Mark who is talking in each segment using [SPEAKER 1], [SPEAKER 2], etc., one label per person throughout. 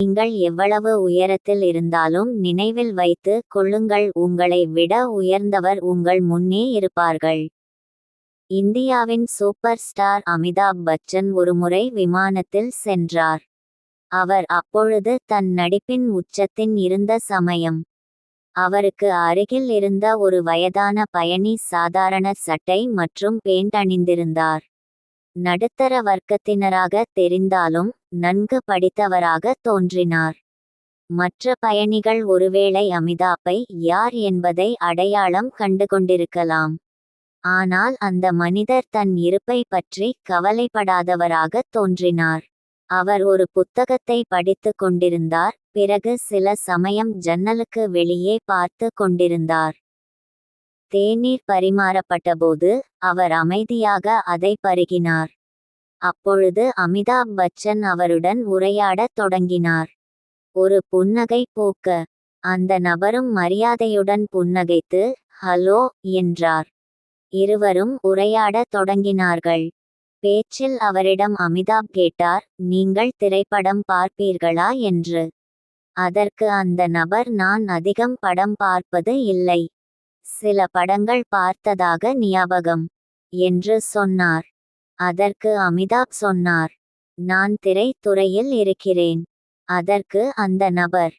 [SPEAKER 1] நீங்கள் எவ்வளவு உயரத்தில் இருந்தாலும் நினைவில் வைத்து கொள்ளுங்கள் உங்களை விட உயர்ந்தவர் உங்கள் முன்னே இருப்பார்கள். இந்தியாவின் சூப்பர் ஸ்டார் அமிதாப் பச்சன் ஒருமுறை விமானத்தில் சென்றார். அவர் அப்பொழுது தன் நடிப்பின் உச்சத்தின் இருந்த சமயம். அவருக்கு அருகில் இருந்த ஒரு வயதான பயணி சாதாரண சட்டை மற்றும் பேண்ட் அணிந்திருந்தார். நடுத்தர வர்க்கத்தினராக தெரிந்தாலும் நன்கு படித்தவராக தோன்றினார். மற்ற பயணிகள் ஒருவேளை அமிதாப்பை யார் என்பதை அடையாளம் கண்டுகொண்டிருக்கலாம். ஆனால் அந்த மனிதர் தன் இருப்பை பற்றி கவலைப்படாதவராக தோன்றினார். அவர் ஒரு புத்தகத்தை படித்து கொண்டிருந்தார் பிறகு சில சமயம் ஜன்னலுக்கு வெளியே பார்த்து கொண்டிருந்தார். தேநீர் பரிமாறப்பட்டபோது அவர் அமைதியாக அதை பருகினார். அப்பொழுது அமிதாப் பச்சன் அவருடன் உரையாடத் தொடங்கினார். ஒரு புன்னகை போக்க அந்த நபரும் மரியாதையுடன் புன்னகைத்து ஹலோ என்றார். இருவரும் உரையாடத் தொடங்கினார்கள். பேச்சில் அவரிடம் அமிதாப் கேட்டார் நீங்கள் திரைப்படம் பார்ப்பீர்களா? என்று. அதற்கு அந்த நபர் நான் அதிகம் படம் பார்ப்பது இல்லை. சில படங்கள் பார்த்ததாக ஞாபகம் என்று சொன்னார். அதற்கு அமிதாப் சொன்னார். நான் திரைத்துறையில் இருக்கிறேன். அதற்கு அந்த நபர்.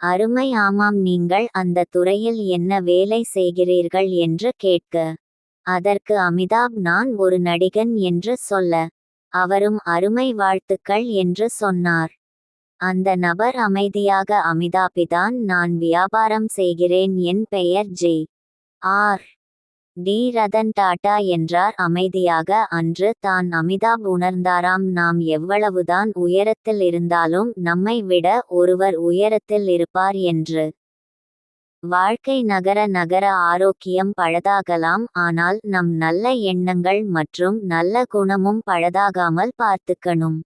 [SPEAKER 1] அருமை ஆமாம் நீங்கள் அந்த துறையில் என்ன வேலை செய்கிறீர்கள் என்று கேட்க. அதற்கு அமிதாப் நான் ஒரு நடிகன் என்று சொல்ல. அவரும் அருமை வாழ்த்துக்கள் என்று சொன்னார். அந்த நபர் அமைதியாக அமிதாபிதான் நான் வியாபாரம் செய்கிறேன் என் பெயர் J. R. D. Ratan Tata என்றார். அமைதியாக அன்று தான் அமிதாப் உணர்ந்தாராம். நாம் எவ்வளவுதான் உயரத்தில் இருந்தாலும் நம்மை விட ஒருவர் உயரத்தில் இருப்பார் என்று. வாழ்க்கை நகர நகர ஆரோக்கியம் பழதாகலாம். ஆனால் நம் நல்ல எண்ணங்கள் மற்றும் நல்ல குணமும் பழதாகாமல் பார்த்துக்கணும்.